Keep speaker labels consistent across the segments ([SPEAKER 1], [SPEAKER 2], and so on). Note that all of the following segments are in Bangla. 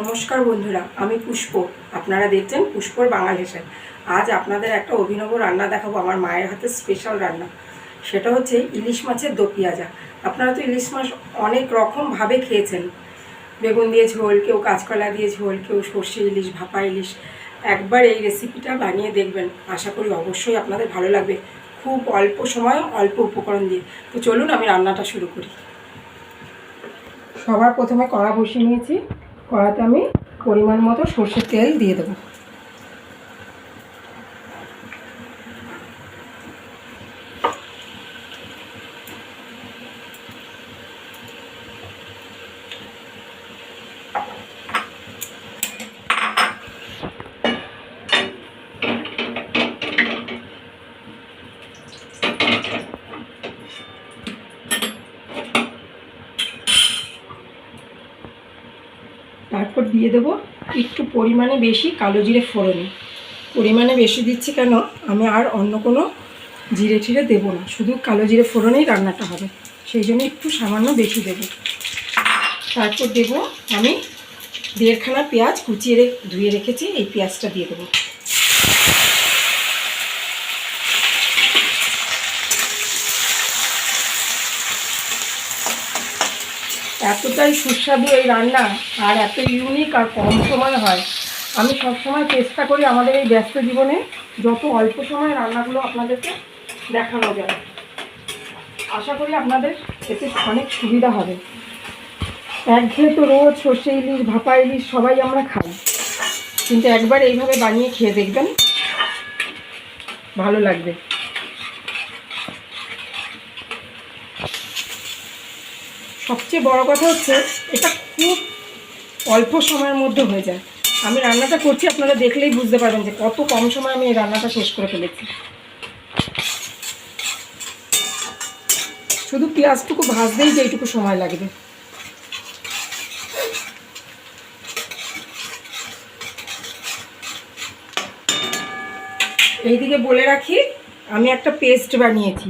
[SPEAKER 1] নমস্কার বন্ধুরা, আমি পুষ্প। আপনারা দেখছেন পুষ্পর হেসেল আজ আপনাদের একটা অভিনব রান্না দেখাবো, আমার মায়ের হাতে স্পেশাল রান্না। সেটা হচ্ছে ইলিশ মাছের দো পেঁয়াজা। আপনারা তো ইলিশ মাছ অনেক রকমভাবে খেয়েছেন। বেগুন দিয়ে ঝোল, কেউ কাঁচকলা দিয়ে ঝোল, কেউ সর্ষে ইলিশ, ভাপা ইলিশ। একবার এই রেসিপিটা বানিয়ে দেখবেন। আশা করি অবশ্যই আপনাদের ভালো লাগবে। খুব অল্প সময়, অল্প উপকরণ দিয়ে। তো চলুন আমি রান্নাটা শুরু করি। সবার প্রথমে কড়া বসিয়ে নিয়েছি। কড়াতে আমি পরিমাণ মতো সর্ষের তেল দিয়ে দেবো। তারপর দিয়ে দেব একটু পরিমাণে বেশি কালো জিরে ফোড়নে। পরিমাণে বেশি দিচ্ছি কেন? আমি আর অন্য কোনো জিরে টিরে দেবো না। শুধু কালো জিরে ফোড়নেই রান্নাটা হবে। সেই জন্য একটু সামান্য বেশি দেব। তারপর দেব আমি দেড়খানা পেঁয়াজ কুচিয়ে ধুয়ে রেখেছি। এই পেঁয়াজটা দিয়ে দেবো। এতটাই সুস্বাদু এই রান্না আর এত ইউনিক আর কম সময় হয়। আমি সবসময় চেষ্টা করি আমাদের এই ব্যস্ত জীবনে যত অল্প সময় রান্নাগুলো আপনাদেরকে দেখানো যায়। আশা করি আপনাদের এতে অনেক সুবিধা হবে। একঘেয়ে তো রোজ সর্ষে ইলিশ, ভাপা ইলিশ সবাই আমরা খাই। কিন্তু একবার এইভাবে বানিয়ে খেয়ে দেখবেন, ভালো লাগবে। সবচেয়ে বড় কথা হচ্ছে, এটা খুব অল্প সময়ের মধ্যে হয়ে যায়। আমি রান্নাটা করছি, আপনারা দেখলেই বুঝতে পারবেন যে কত কম সময় আমি এই রান্নাটা শেষ করে ফেলেছি। শুধু পেঁয়াজটুকু ভাজতেই যে এইটুকু সময় লাগবে। এইদিকে বলে রাখি, আমি একটা পেস্ট বানিয়েছি।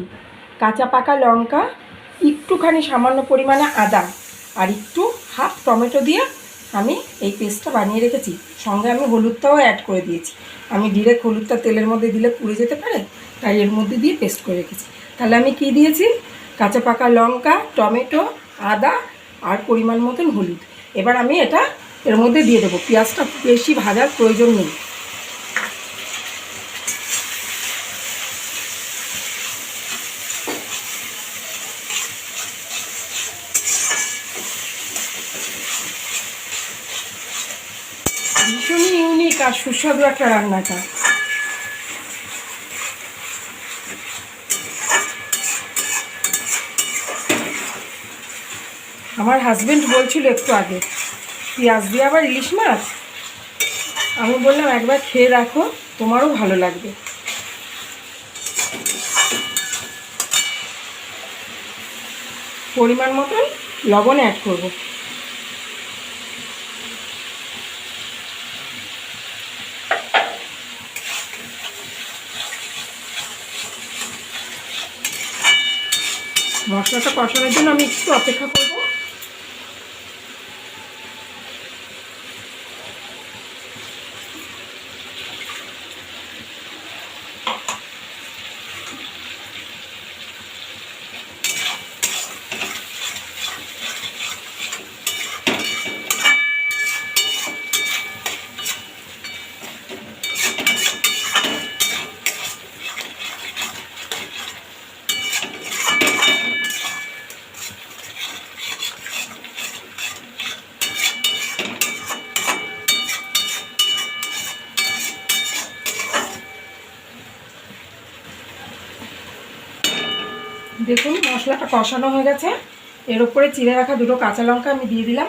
[SPEAKER 1] কাঁচা পাকা লঙ্কা একটুখানি সামান্য পরিমাণে আদা আর একটু হাফ টমেটো দিয়ে আমি এই পেস্টটা বানিয়ে রেখেছি। সঙ্গে আমি হলুদটাও অ্যাড করে দিয়েছি। আমি ডিরেক্ট হলুদটা তেলের মধ্যে দিলে পুড়ে যেতে পারে, তাই এর মধ্যে দিয়ে পেস্ট করে রেখেছি। তাহলে আমি কি দিয়েছি? কাঁচা পাকা লঙ্কা, টমেটো, আদা আর পরিমাণ মতন হলুদ। এবার আমি এটা এর মধ্যে দিয়ে দেবো। পেঁয়াজটা বেশি ভাজার প্রয়োজন নেই ভীষণই ইউনিক আর সুস্বাদু একটা রান্নাটা। আমার হাজবেন্ড বলছিল একটু আগে, পেঁয়াজ দিয়ে আবার ইলিশ মাছ? আমি বললাম, একবার খেয়ে রাখো তোমারও ভালো লাগবে। পরিমাণ মতন লবণ অ্যাড করব। মশলাটা কষানোর জন্য আমি একটু অপেক্ষা করব দেখুন, মশলাটা কষানো হয়ে গেছে। এর উপরে চিড়ে রাখা দুটো কাঁচা লঙ্কা আমি দিয়ে দিলাম।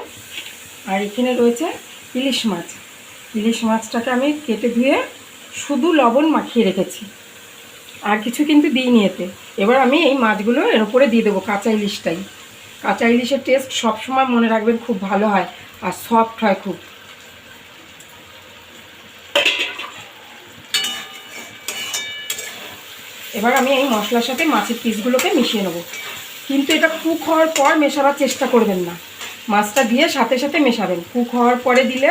[SPEAKER 1] আর এখানে রয়েছে ইলিশ মাছ। ইলিশ মাছটাকে আমি কেটে ধুয়ে শুধু লবণ মাখিয়ে রেখেছি। আর কিছু কিন্তু দিইনি এতে। এবার আমি এই মাছগুলো এর উপরে দিয়ে দেবো কাঁচা ইলিশটাই। কাঁচা ইলিশের টেস্ট সবসময় মনে রাখবেন খুব ভালো হয় আর সফট হয় খুব। এবার আমি এই মশলার সাথে মাছের পিসগুলোকে মিশিয়ে নেব। কিন্তু এটা কুক হওয়ার পর মেশাবার চেষ্টা করবেন না। মাছটা দিয়ে সাথে সাথে মেশাবেন। কুক হওয়ার পরে দিলে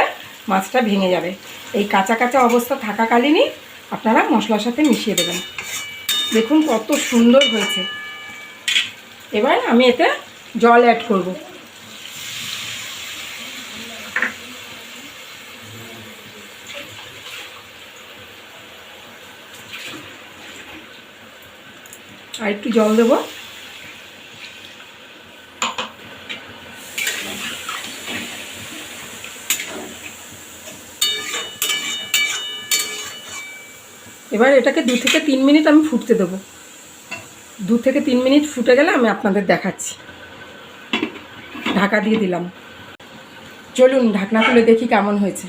[SPEAKER 1] মাছটা ভেঙে যাবে। এই কাঁচা কাঁচা অবস্থা থাকাকালীনই আপনারা মশলার সাথে মিশিয়ে দেবেন। দেখুন কত সুন্দর হয়েছে। এবার আমি এতে জল অ্যাড করব। আর একটু জল দেবো। এবার এটাকে দু থেকে তিন মিনিট আমি ফুটতে দেবো। দু থেকে তিন মিনিট ফুটে গেলে আমি আপনাদের দেখাচ্ছি। ঢাকা দিয়ে দিলাম। চলুন, ঢাকনা খুলে দেখি কেমন হয়েছে।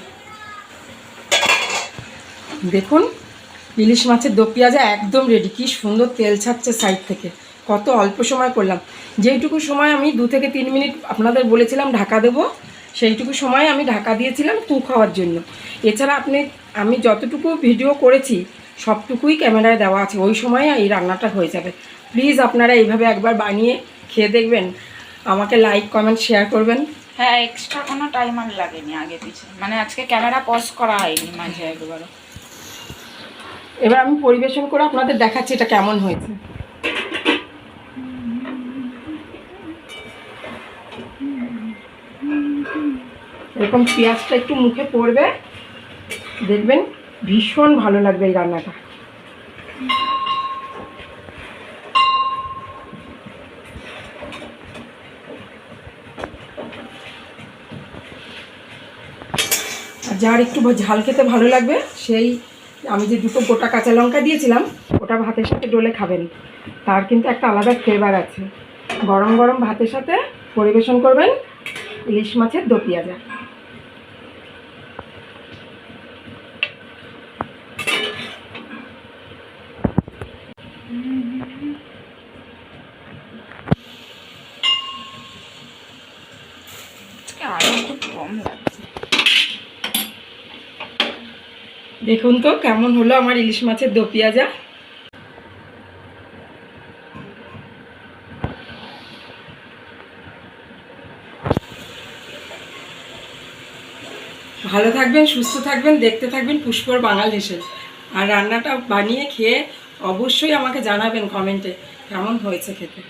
[SPEAKER 1] দেখুন ইলিশ মাছের দো পেঁয়াজা একদম রেডি কি সুন্দর তেল ছাড়ছে সাইড থেকে। কত অল্প সময় করলাম। যেইটুকু সময় আমি দু থেকে তিন মিনিট আপনাদের বলেছিলাম ঢাকা দেবো, সেইটুকু সময় আমি ঢাকা দিয়েছিলাম কুক খাওয়ার জন্য। এছাড়া আপনি, আমি যতটুকু ভিডিও করেছি, সবটুকুই ক্যামেরায় দেওয়া আছে। ওই সময় এই রান্নাটা হয়ে যাবে। প্লিজ আপনারা এইভাবে একবার বানিয়ে খেয়ে দেখবেন। আমাকে লাইক কমেন্ট শেয়ার করবেন।
[SPEAKER 2] হ্যাঁ এক্সট্রা কোনো টাইম আর লাগেনি আগে পিছে। মানে আজকে ক্যামেরা পজ করা হয়নি মাঝে একবারও।
[SPEAKER 1] এবার আমি পরিবেশন করে আপনাদের দেখাচ্ছি এটা কেমন হয়েছে। এরকম পেঁয়াজটা একটু মুখে পড়বে। দেখবেন ভীষণ ভালো লাগবে এই রান্নাটা। যার একটু ঝাল খেতে ভালো লাগবে, সেই আমি যে দুটো গোটা কাঁচা লঙ্কা দিয়েছিলাম, ওটা ভাতের সাথে ডলে খাবেন। তার কিন্তু একটা আলাদা ফ্লেভার আছে। গরম গরম ভাতের সাথে পরিবেশন করবেন ইলিশ মাছের দো পেঁয়াজা
[SPEAKER 2] আরও খুব কম লাগছে।
[SPEAKER 1] দেখুন তো কেমন হলো আমার ইলিশ মাছের দো পেঁয়াজা। ভালো থাকবেন, সুস্থ থাকবেন, দেখতে থাকবেন পুষ্পর বাঙাল হেসে আর রান্নাটা বানিয়ে খেয়ে অবশ্যই আমাকে জানাবেন কমেন্টে কেমন হয়েছে খেতে।